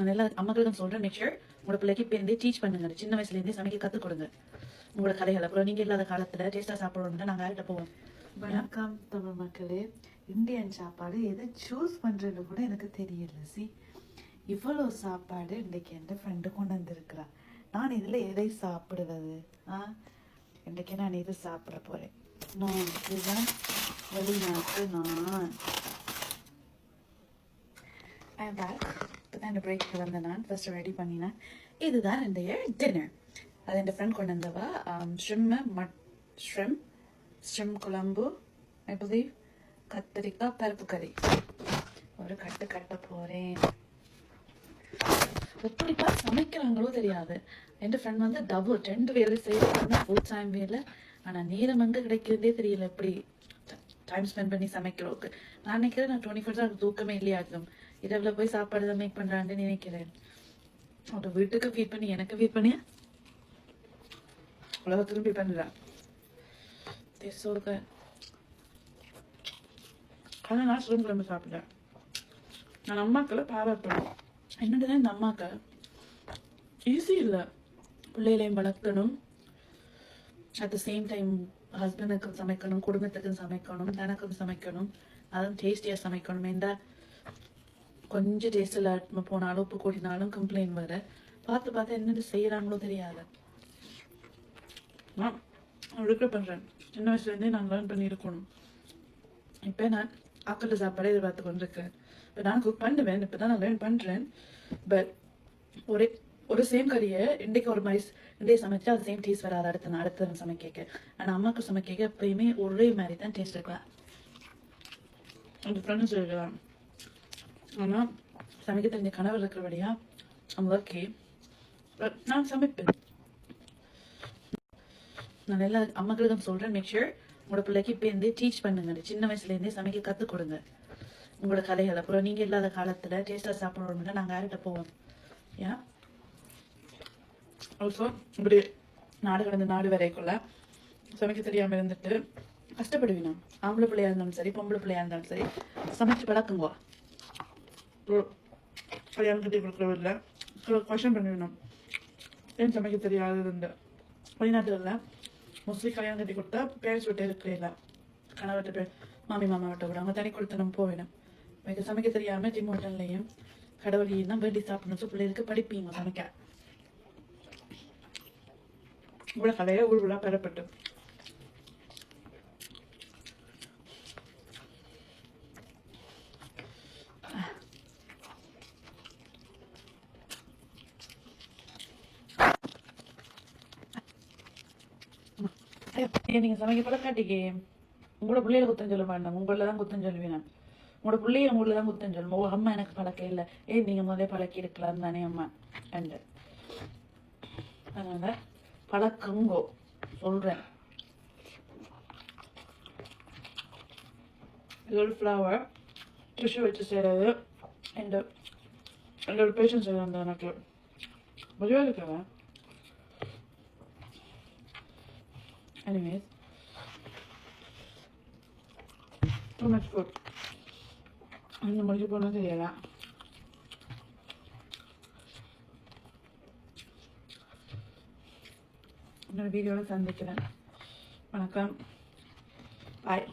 நான் எல்லா அம்மாக்களுக்கும் சொல்கிறேன் மேக் ஷூர் உங்களோட பிள்ளைக்கு இப்போ இருந்தே டீச் பண்ணுங்க. சின்ன வயசுலேருந்தே சமைக்க கற்றுக் கொடுங்க. உங்களோட கலைகள் அப்புறம் நீங்கள் இல்லாத காலத்தில் டேஸ்ட்டாக சாப்பிடணும்னா நாங்கள் யார்கிட்ட போவோம்? வணக்கம் தமிழ் மக்களே. இந்தியன் சாப்பாடு எதை சூஸ் பண்ணுறதுன்னு கூட எனக்கு தெரியல. சி இவ்வளோ சாப்பாடு இன்றைக்கி என் ஃப்ரெண்டு கொண்டு வந்திருக்கிறா. நான் இதில் எதை சாப்பிடுவது? ஆ? இன்றைக்கி நான் இது சாப்பிட போகிறேன் நான் இதுதான் வெளிநாட்டு நான். ஐ பேக் தான் இந்த பிரேக்கு வந்த நான். ஃபஸ்ட்டு ரெடி பண்ணினேன். இதுதான் என்னுடைய டின்னர் அது என் ஃப்ரெண்ட் கொண்டு வந்தவா? ஷ்ரிம்ம மட் ஷ்ரிம் ஷ்ரிம் குழம்பு ஐ பிலீவ் கத்திரிக்காய் பருப்பு கறி. ஒரு கட்டு கட்ட போகிறேன் எப்படிப்பா சமைக்கிறாங்களோ தெரியாது. என் ஃப்ரெண்ட் வந்து டபுள் ரெண்டு வேலை செய்யறாங்க ஃபுல் டைம் வேலை. ஆனால் நேரம் எங்கே கிடைக்கிறதே தெரியல எப்படி. டைம் ஸ்பெண்ட் பண்ணி சமைக்கிறோக்கு நான் நினைக்கிறேன் நான் டுவெண்ட்டி ஃபோர் ஹவர்ஸ் தூக்கமே இல்லையாகும் இரவில் போய் சாப்பாடு தான் மேக் பண்ணுறான்னு நினைக்கிறேன். ஒரு வீட்டுக்கு ஃபீட் பண்ணி எனக்கு ஃபீட் பண்ணி உலகத்துக்கும் ஃபீட் பண்ணுறேன் சொல்க ஆனால் நான் சிறும் கிளம்பி சாப்பிட்டேன். நான் அம்மாக்களை பாராட்டணும். என்னதுன்னா இந்த அம்மாக்க ஈஸி இல்லை. பிள்ளைகளையும் வளர்க்கணும். அட் த சேம் டைம் ஹஸ்பண்டுக்கும் சமைக்கணும் குடும்பத்துக்கும் சமைக்கணும் தனக்கும் சமைக்கணும். அதுவும் டேஸ்டியாக சமைக்கணும் எந்த கொஞ்சம் டேஸ்ட் இல்லாம போனாலும் உப்பு கூட்டினாலும் கம்ப்ளைண்ட் வர பார்த்து பார்த்து என்னது செய்கிறாங்களோ தெரியாது. நான் ரிக்ரெட் பண்ணுறேன் சின்ன வயசுலேருந்தே நான் லேர்ன் பண்ணியிருக்கணும். இப்போ நான் ஆக்கட்டு சாப்பாடே எதிர்பார்த்து கொண்டிருக்கேன். இப்போ நான் குக் பண்ணுவேன். இப்போ தான் நான் லேர்ன் பண்ணுறேன் பட் ஒரே ஒரு சேம் கறியை இன்றைக்கு ஒரு மாதிரி இன்றைக்கு சமைச்சா அது சேம் டேஸ்ட் வராது. அடுத்த நான் அடுத்த சமைக்க ஆனால் அம்மாவுக்கு சமைக்க எப்பயுமே ஒரே மாதிரி தான் டேஸ்ட் இருக்கலாம் அந்த ஃப்ரெண்ட்ஸ் இருக்கலாம் ஆனால் சமைக்க தெரிஞ்ச கணவர் இருக்கிறபடியா I'm ஓகே பட் நான் சமைப்பேன். நான் எல்லா அம்மாக்களுக்கும் சொல்கிறேன் மேக் ஷூர் உங்களோட பிள்ளைக்கு இப்போ இருந்தே டீச் பண்ணுங்க. சின்ன வயசுலேருந்தே சமைக்க கற்றுக் கொடுங்க. உங்களோட கலைகள் அப்புறம் நீங்கள் இல்லாத காலத்தில் டேஸ்ட்டாக சாப்பிடணும்னா நாங்கள் யார்கிட்ட போவோம்? யா ஆல்சோ இப்படி நாடு கடந்த நாடு வரைக்குள்ள சமைக்க தெரியாமல் இருந்துட்டு கஷ்டப்படுவீங்க. ஆம்பளை பிள்ளையா இருந்தாலும் சரி பொம்பளை பிள்ளையா இருந்தாலும் சரி சமைச்சு பழக்குங்க. கல்யாணம் கட்டி கொடுக்குறவில்ல கொஷன் பண்ணிடணும் ஏன் சமைக்க தெரியாதது வெளிநாட்டுல மோஸ்ட்லி கல்யாணம் கட்டி கொடுத்தா பேரண்ட்ஸ் விட்டு இருக்கிறீங்கள கணவர்கிட்ட பேர் மாமி மாமா விட்ட விட அவங்க தனி கொடுத்தனும் போயிடும் போவேணும் எனக்கு சமைக்க தெரியாம ஜிம் ஹோட்டல்லையும் கடவுளையும் தான் வேண்டி சாப்பிடணும் ஸோ பிள்ளைகளுக்கு படிப்பீங்க சமைக்க. இவ்வளோ கலையை ஊர் பெறப்பட்டு. நீங்க சமைக்க பழக்காட்டிக்கு உங்களோட பிள்ளைகளை குத்தம் சொல்ல வேண்டாம். உங்கள தான் குத்தம் சொல்லுவேன் நான். உங்களோட பிள்ளைய உங்களை தான் குத்தம் சொல்லும் உங்க அம்மா எனக்கு பழக்கம் இல்லை. ஏய் நீங்க முதல்ல பழக்கி இருக்கலாம் தானே அம்மா. அண்டு அதனால பழக்கங்கோ. சொல்றேன். இது ஃப்ளவர் டிஷ்யூ வச்சு செய்கிறது அண்ட் என்னோட பேஷன்ஸ் செய்கிறாங்க எனக்கு? மதுவாக இருக்கிறேன் Anyways, too much food. அந்த முடிஞ்சு போனால் தெரியல இன்னொரு வீடியோவில் சந்திக்கிறேன் வணக்கம் பாய்